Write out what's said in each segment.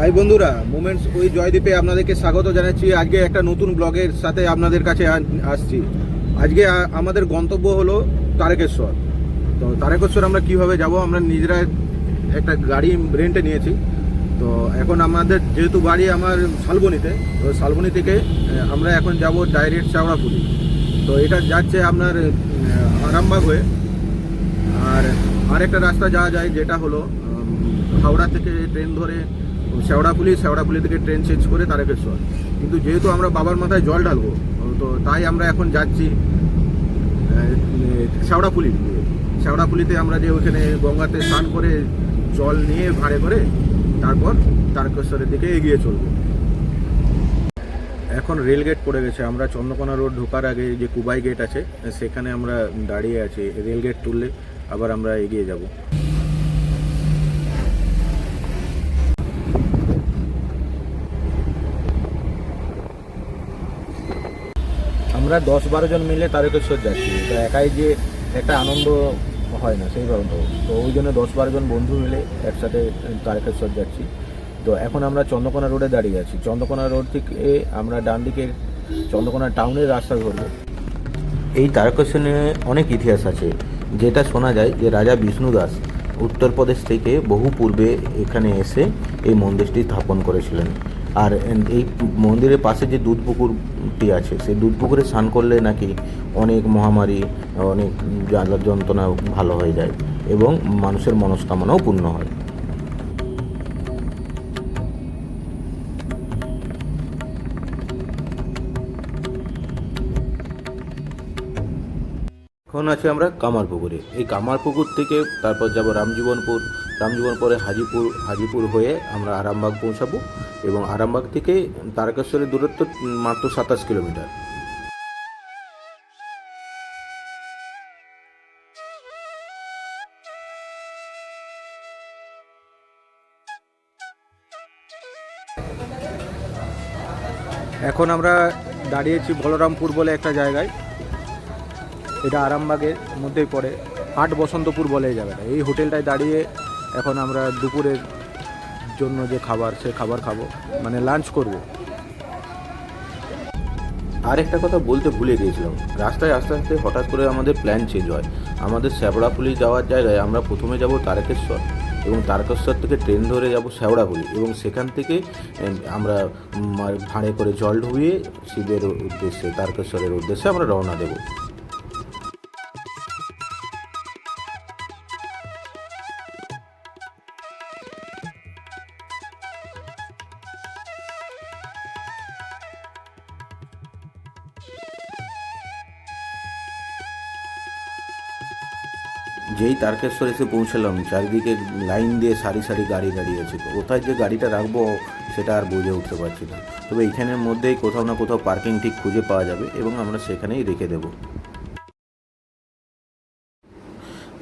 High বন্ধুরা moments ওই জয়দ্বীপে আপনাদেরকে স্বাগত জানাচ্ছি। আজকে একটা নতুন ব্লগের সাথে আপনাদের কাছে আসছি। আজকে আমাদের গন্তব্য হলো তারকেশ্বর। তো তারকেশ্বর আমরা কীভাবে যাব? আমরা নিজেরা একটা গাড়ি রেন্টে নিয়েছি। তো এখন আমাদের যেহেতু বাড়ি আমার শালবনিতে, তো শালবনি থেকে আমরা এখন যাব ডাইরেক্ট চাওড়াপুলি। তো এটা যাচ্ছে আপনার আরামবাগ হয়ে। আর আরেকটা রাস্তা যাওয়া যায়, যেটা হলো হাওড়া থেকে ট্রেন ধরে শেওড়াপুলি শেওড়াপুলি থেকে ট্রেন চেঞ্জ করে তারকেশ্বর। কিন্তু যেহেতু আমরা বাবার মাথায় জল ঢালবো তো তাই আমরা এখন যাচ্ছি আহ, শেওড়াপুলি শেওড়াপুলিতে আমরা যে ওখানে গঙ্গাতে স্নান করে জল নিয়ে ভাড়ে করে তারপর তারকেশ্বরের দিকে এগিয়ে চলবো। এখন রেল গেট পড়ে গেছে আমরা চন্দ্রকোনা রোড ঢোকার আগে যে কুবাই গেট আছে সেখানে আমরা দাঁড়িয়ে আছি। রেল গেট তুললে আবার আমরা এগিয়ে যাব। আমরা দশ বারো জন মিলে তারকেশ্বর যাচ্ছি। তো একাই যে একটা আনন্দ হয় না, সেই কারণে। তো ওই জন্য দশ বারো জন বন্ধু মিলে একসাথে তারকেশ্বর যাচ্ছি। তো এখন আমরা চন্দ্রকোনা রোডে দাঁড়িয়ে আছি। চন্দ্রকোনা রোড থেকে আমরা ডান দিকে চন্দ্রকোনা টাউনের রাস্তা ধরবো। এই তারকেশ্বরে অনেক ইতিহাস আছে। যেটা শোনা যায় যে রাজা বিষ্ণু দাস উত্তরপ্রদেশ থেকে বহু পূর্বে এখানে এসে এই মন্দিরটি স্থাপন করেছিলেন। আর এই মন্দিরের পাশে যে দুধ পুকুরটি আছে, সেই দুধ পুকুরে স্নান করলে নাকি অনেক মহামারী, অনেক জ্বালা যন্ত্রণা ভালো হয়ে যায় এবং মানুষের মনস্কামনাও পূর্ণ হয়। এখন আছে আমরা কামারপুকুরে। এই কামারপুকুর থেকে তারপর যাব রামজীবনপুর। রামজীবন পরে হাজিপুর হাজিপুর হয়ে আমরা আরামবাগ পৌঁছাবো এবং আরামবাগ থেকে তারকেশ্বরের দূরত্ব মাত্র সাতাশ কিলোমিটার। এখন আমরা দাঁড়িয়েছি বলরামপুর বলে একটা জায়গায়। এটা আরামবাগের মধ্যেই পড়ে। হাট বসন্তপুর বলে এই জায়গাটা এই হোটেলটায় দাঁড়িয়ে এখন আমরা দুপুরের জন্য যে খাবার, সে খাবার খাব মানে লাঞ্চ করব। আর একটা কথা বলতে ভুলে গিয়েছিলাম। রাস্তায় আস্তে আস্তে হঠাৎ করে আমাদের প্ল্যান চেঞ্জ হয়। আমাদের শ্যাবড়াপুলি যাওয়ার জায়গায় আমরা প্রথমে যাব তারকেশ্বর এবং তারকেশ্বর থেকে ট্রেন ধরে যাব শ্যাওড়াপুলি এবং সেখান থেকে আমরা ভাঁড়ে করে জল ঢুবিয়ে শিবের উদ্দেশ্যে, তারকেশ্বরের উদ্দেশ্যে আমরা রওনা দেবো। যেই তারকেশ্বর এসে পৌঁছালাম, চারিদিকে লাইন দিয়ে সারি সারি গাড়ি দাঁড়িয়ে আছে কোথায় যে গাড়িটা রাখব সেটা আর বুঝে উঠতে পারছি না। তবে এইখানের মধ্যেই কোথাও না কোথাও পার্কিং ঠিক খুঁজে পাওয়া যাবে এবং আমরা সেখানেই রেখে দেব।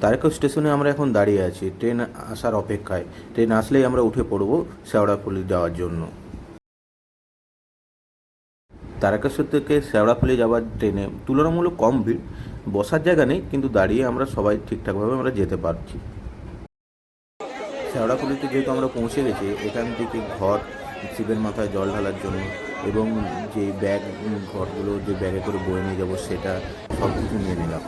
তারকেশ্বর স্টেশনে আমরা এখন দাঁড়িয়ে আছি। ট্রেন আসার অপেক্ষায়। ট্রেন আসলেই আমরা উঠে পড়ব শেওড়াফুলি যাওয়ার জন্য। তারকেশ্বর থেকে শেওড়াফুলি যাওয়ার ট্রেনে তুলনামূলক কম ভিড়। বসার জায়গা নেই, কিন্তু দাঁড়িয়ে আমরা সবাই ঠিকঠাকভাবে আমরা যেতে পারছি। শেওড়াফুলিতে যেহেতু আমরা পৌঁছে গেছি, এখান থেকে ঘর, শিবের মাথায় জল ঢালার জন্য এবং যে ব্যাগ ঘরগুলো, যে ব্যাগে করে বয়ে নিয়ে যাব সেটা সব কিছু নিয়ে নিলাম।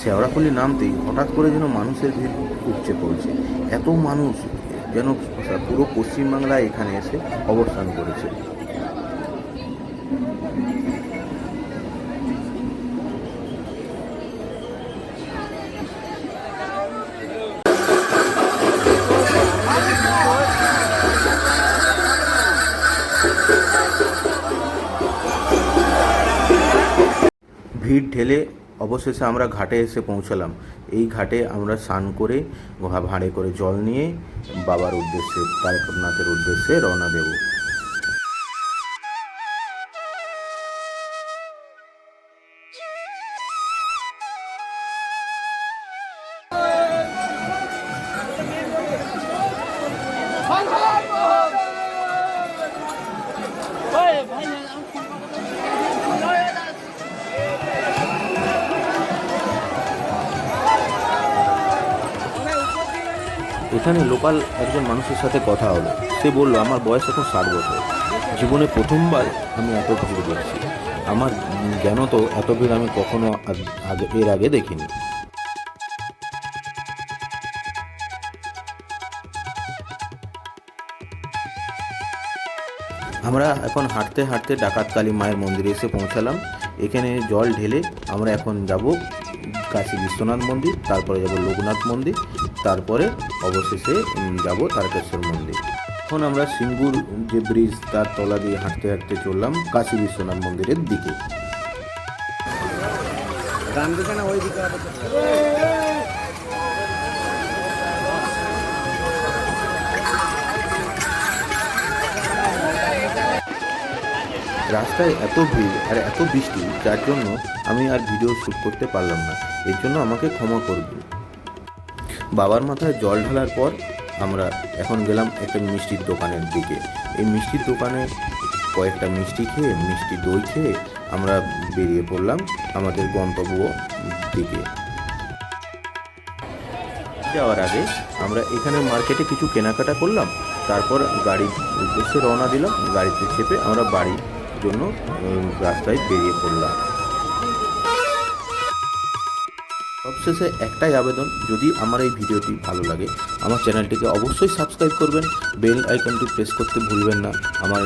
শেওড়াফুলি নামতেই হঠাৎ করে যেন মানুষের ভিড় উপচে পড়ছে। এত মানুষ যেন পুরো পশ্চিমবাংলায় এখানে এসে অবস্থান করেছে। ভিড় ঠেলে অবশেষে আমরা ঘাটে এসে পৌঁছলাম। এই ঘাটে আমরা স্নান করে ভাঁড়ে করে জল নিয়ে বাবার উদ্দেশ্যে, তারকনাথের উদ্দেশ্যে রওনা দেব। ভাই। এখানে লোকাল একজন মানুষের সাথে কথা হলো। সে বলল, আমার বয়স এখন ষাট বছর। জীবনে প্রথমবার আমি এত ভিড় দেখছি। আমার জ্ঞান তো এত ভিড় আমি কখনো আগে এর আগে দেখিনি। আমরা এখন হাঁটতে হাঁটতে ডাকাত কালী মায়ের মন্দিরে এসে পৌঁছালাম। এখানে জল ঢেলে আমরা এখন যাব কাশী বিশ্বনাথ মন্দির, তারপরে যাব লোকনাথ মন্দির, তারপরে অবশেষে যাব তারকেশ্বর মন্দির। এখন আমরা সিঙ্গুর যে ব্রিজ, তার তলা দিয়ে হাঁটতে হাঁটতে চললাম কাশী বিশ্বনাথ মন্দিরের দিকে। রাস্তায় এত ভিড় আর এত বৃষ্টি, যার জন্য আমি আর ভিডিও শ্যুট করতে পারলাম না। এর জন্য আমাকে ক্ষমা করবেন বাবার মাথায় জল ঢালার পর আমরা এখন গেলাম একটা মিষ্টির দোকানের দিকে। এই মিষ্টির দোকানে কয়েকটা মিষ্টি খেয়ে, মিষ্টি দই খেয়ে আমরা বেরিয়ে পড়লাম আমাদের গন্তব্য দিকে। যাওয়ার আগে আমরা এখানে মার্কেটে কিছু কেনাকাটা করলাম, তারপর গাড়ির উদ্দেশ্যে রওনা দিলাম, গাড়িতে চেপে আমরা বাড়ির জন্য রাস্তায় বেরিয়ে পড়লাম। সবশেষে একটাই আবেদন, যদি আমার এই ভিডিওটি ভালো লাগে, আমার চ্যানেলটিকে অবশ্যই সাবস্ক্রাইব করবেন, বেল আইকনটি প্রেস করতে ভুলবেন না, আমার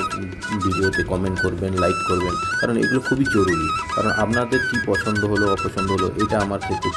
ভিডিওতে কমেন্ট করবেন, লাইক করবেন, কারণ এগুলো খুবই জরুরি। কারণ আপনাদের কি পছন্দ হলো, অপছন্দ হলো, এটা আমার ক্ষেত্রে